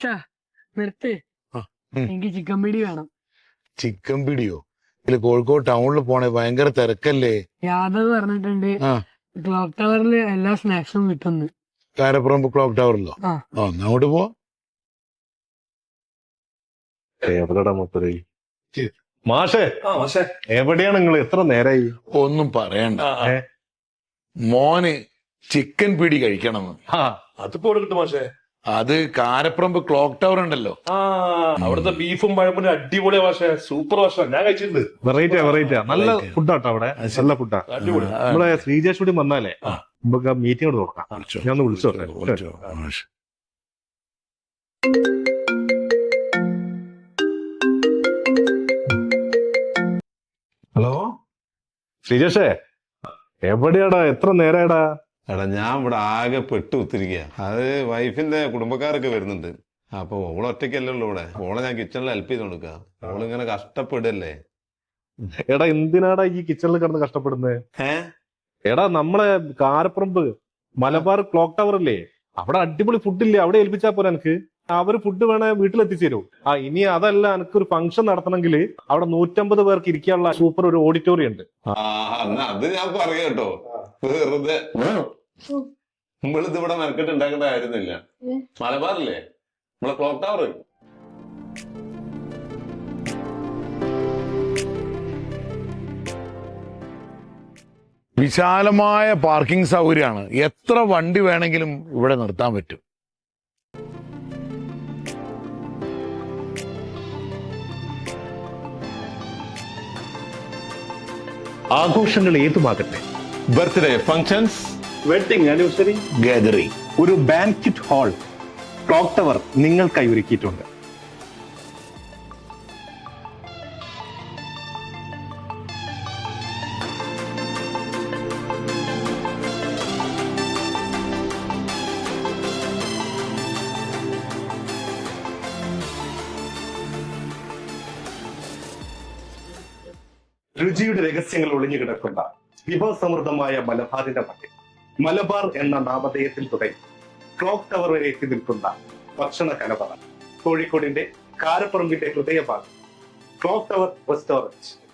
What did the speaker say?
ച്ചാ, നിർത്ത്. ആ, എനിക്ക് ചിക്കൻ പിടി വേണം. ചിക്കൻ പിടിയോ? ഇല്ല കോഴിക്കോട് ടൗണിൽ പോണേ ഭയങ്കര തിരക്കല്ലേ? യാദവ് പറഞ്ഞിട്ടുണ്ട്. ക്ലോക്ക് ടവറിൽ എല്ലാ സ്നാക്സും കിട്ടുന്നു. കാരപ്പുറമ്പ് ക്ലോക്ക് ടവറിലോ? ആ. അങ്ങോട്ട് പോ എവിടെടാ മൂപ്പര്? ശരി. മാഷേ. എവിടെയാണ് നിങ്ങൾ എത്ര നേരായി? ഒന്നും പറയണ്ട? മോന് ചിക്കൻ പിടി കഴിക്കണം ആ. അതിപ്പോ കിട്ടും പക്ഷേ അത് കാരപ്പുറമ്പ് ക്ലോക്ക് ടവർ ഉണ്ടല്ലോ. അവിടുത്തെ ബീഫും പഴമ്പും അടിപൊളിയാ പക്ഷേ സൂപ്പർ ഭക്ഷണം. ഞാൻ കഴിച്ചിട്ടുണ്ട്. വെറൈറ്റി വെറൈറ്റി നല്ല ഫുഡ് ഫുഡാട്ടോ അവിടെ. നല്ല ഫുഡാ അടിപൊളി. ശ്രീജേഷ് കൂടി വന്നാലേ ആ. നമുക്ക് മീറ്റിംഗ് കൂടെ നോക്കാം. ഞാൻ ഒന്ന് വിളിച്ചു വിളിച്ചോ. ഹലോ? ശ്രീജേഷേ എവിടെയാടാ? എത്ര നേരായടാ? എടാ ഞാൻ ഇവിടെ ആകെ പെട്ടു ഒത്തിരിക്കുക അത് വൈഫിന്റെ കുടുംബക്കാരൊക്കെ വരുന്നുണ്ട്. അപ്പൊ ഓൾ ഒറ്റയ്ക്കല്ലേ ഉള്ളൂ ഇവിടെ. ഓളെ ഞാൻ കിച്ചണിൽ ഹെൽപ്പ് ചെയ്ത് കൊടുക്കുക ഓളിങ്ങനെ കഷ്ടപ്പെടല്ലേ എടാ എന്തിനാടാ ഈ കിച്ചണിൽ കിടന്ന് കഷ്ടപ്പെടുന്നത് ഏ? എടാ നമ്മളെ കാരപ്പുറമ്പ് മലബാർ ക്ലോക്ക് ടവർ അല്ലേ അവിടെ അടിപൊളി ഫുഡില്ലേ അവിടെ ഏൽപ്പിച്ചാ പോരാ എനിക്ക് അവർ ഫുഡ് വേണേ വീട്ടിലെത്തിച്ചേരും ആ ഇനി അതല്ല എനിക്ക് ഒരു ഫംഗ്ഷൻ നടത്തണമെങ്കിൽ അവിടെ നൂറ്റമ്പത് പേർക്ക് ഇരിക്കാനുള്ള സൂപ്പർ ഒരു ഓഡിറ്റോറിയം ഉണ്ട്. അത് ഞാൻ പറയാം കേട്ടോ. വെറുതെ. നമ്മളിത് ഇവിടെ മെനക്കെട്ട് ഉണ്ടാക്കേണ്ട കാര്യമൊന്നുമില്ല മലബാറില്ലേ? നമ്മളെ ക്ലോക്ക് ടവർ വിശാലമായ പാർക്കിംഗ് സൗകര്യമാണ്. എത്ര വണ്ടി വേണമെങ്കിലും ഇവിടെ നിർത്താൻ പറ്റും. ആഘോഷങ്ങൾ ഏതുമാകട്ടെ? Birthday functions wedding anniversary gathering ഒരു ബാൻക്വറ്റ് ഹാൾ ക്ലോക്ക് ടവർ നിങ്ങൾക്കായി ഒരുക്കിയിട്ടുണ്ട് രുചിയുടെ രഹസ്യങ്ങൾ ഒളിഞ്ഞു കിടക്കുന്ന വിഭവസമൃദ്ധമായ മലബാറിന്റെ മണ്ണിൽ മലബാർ എന്ന നാമധേയത്തിൽ തുടങ്ങി. ക്ലോക്ക് ടവർ വരെ എത്തി നിൽക്കുന്ന ഭക്ഷണ കലപറ കോഴിക്കോടിന്റെ കാരപ്പറമ്പിന്റെ ഹൃദയഭാഗം. Clock tower restaurant